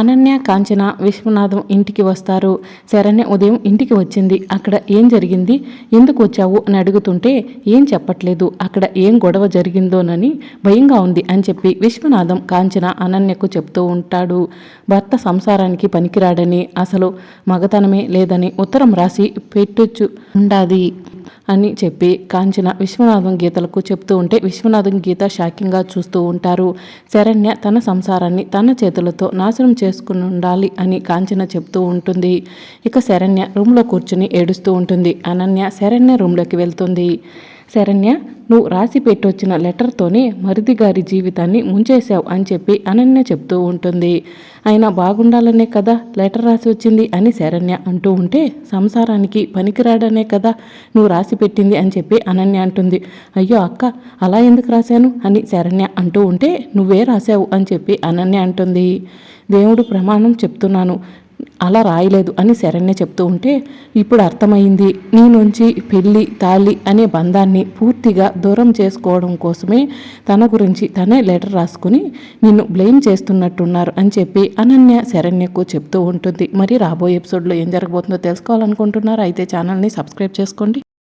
అనన్య కాంచన విశ్వనాథం ఇంటికి వస్తారు. శరణ్య ఉదయం ఇంటికి వచ్చింది. అక్కడ ఏం జరిగింది? ఎందుకు వచ్చావు? అని అడుగుతుంటే ఏం చెప్పట్లేదు. అక్కడ ఏం గొడవ జరిగిందోనని భయంగా ఉంది అని చెప్పి విశ్వనాథం కాంచన అనన్యకు చెప్తూ ఉంటాడు. భర్త సంసారానికి పనికిరాడని అసలు మగతనమే లేదని ఉత్తరం రాసి పెట్టొచ్చు. ఉండాది. అని చెప్పి కాంచన విశ్వనాథం గీతలకు చెప్తూ ఉంటే విశ్వనాథం గీత షాకింగ్గా చూస్తూ ఉంటారు. శరణ్య తన సంసారాన్ని తన చేతులతో నాశనం చేసుకుని ఉండాలి అని కాంచన చెప్తూ ఉంటుంది. ఇక శరణ్య రూమ్లో కూర్చుని ఏడుస్తూ ఉంటుంది. అనన్య శరణ్య రూమ్లోకి వెళ్తుంది. శరణ్య నువ్వు రాసి పెట్టొచ్చిన లెటర్తోనే మరిది గారి జీవితాన్ని ముంచేశావు అని చెప్పి అనన్య చెప్తూ ఉంటుంది. అయినా బాగుండాలనే కదా లెటర్ రాసి వచ్చింది అని శరణ్య అంటూ ఉంటే సంసారానికి పనికిరాడనే కదా నువ్వు రాసి పెట్టింది అని చెప్పి అనన్య అంటుంది. అయ్యో అక్క అలా ఎందుకు రాశాను అని శరణ్య అంటూ ఉంటే నువ్వే రాశావు అని చెప్పి అనన్య అంటుంది. దేవుడు ప్రమాణం చెప్తున్నాను. అలా రాయలేదు అని శరణ్య చెప్తూ ఉంటే ఇప్పుడు అర్థమైంది. నీ నుంచి పెళ్ళి తాళి అనే బంధాన్ని పూర్తిగా దూరం చేసుకోవడం కోసమే తన గురించి తనే లెటర్ రాసుకుని నిన్ను బ్లేమ్ చేస్తున్నట్టున్నారు అని చెప్పి అనన్య శరణ్యకు చెప్తూ ఉంటుంది. మరి రాబోయే ఎపిసోడ్లో ఏం జరగబోతుందో తెలుసుకోవాలనుకుంటున్నారు? అయితే ఛానల్ని సబ్స్క్రైబ్ చేసుకోండి.